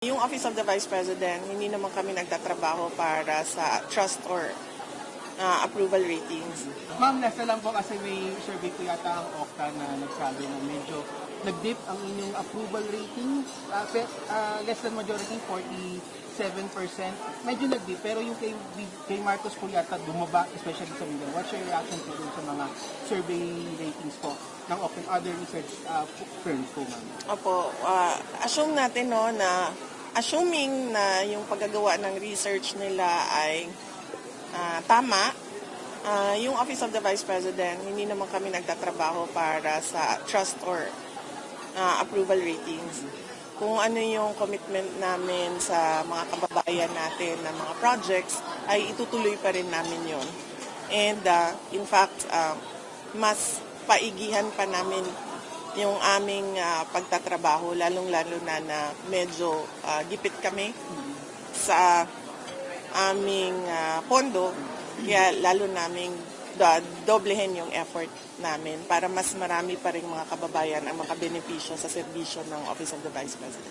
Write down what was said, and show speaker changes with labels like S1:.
S1: Yung Office of the Vice President, hindi naman kami nagtatrabaho para sa trust or ah, approval ratings.
S2: Ma'am, nasa lang po kasi may survey po yata ang Okta na nagsabi na medyo nag-dip ang inyong approval rating. Uh, pe, ah, less than majority, 47%. Medyo nag-dip, pero yung kay, kay Marcos po yata bumaba, especially sa Mindanao. What's your reaction po sa mga survey ratings po ng and other research ah, firms po, ma'am?
S1: Opo, ah, assume natin no na assuming na yung paggagawa ng research nila ay ah, tama, ah, yung Office of the Vice President, hindi naman kami nagtatrabaho para sa trust or ah, approval ratings. Kung ano yung commitment namin sa mga kababayan natin na mga projects, ay itutuloy pa rin namin yon. And ah, in fact, ah, mas paigihan pa namin yung aming ah, pagtatrabaho, lalong-lalo na na medyo ah, gipit kami sa aming ah, pondo, kaya lalo naming doblehin yung effort namin para mas marami pa rin mga kababayan ang makabenepisyo sa serbisyo ng Office of the Vice President.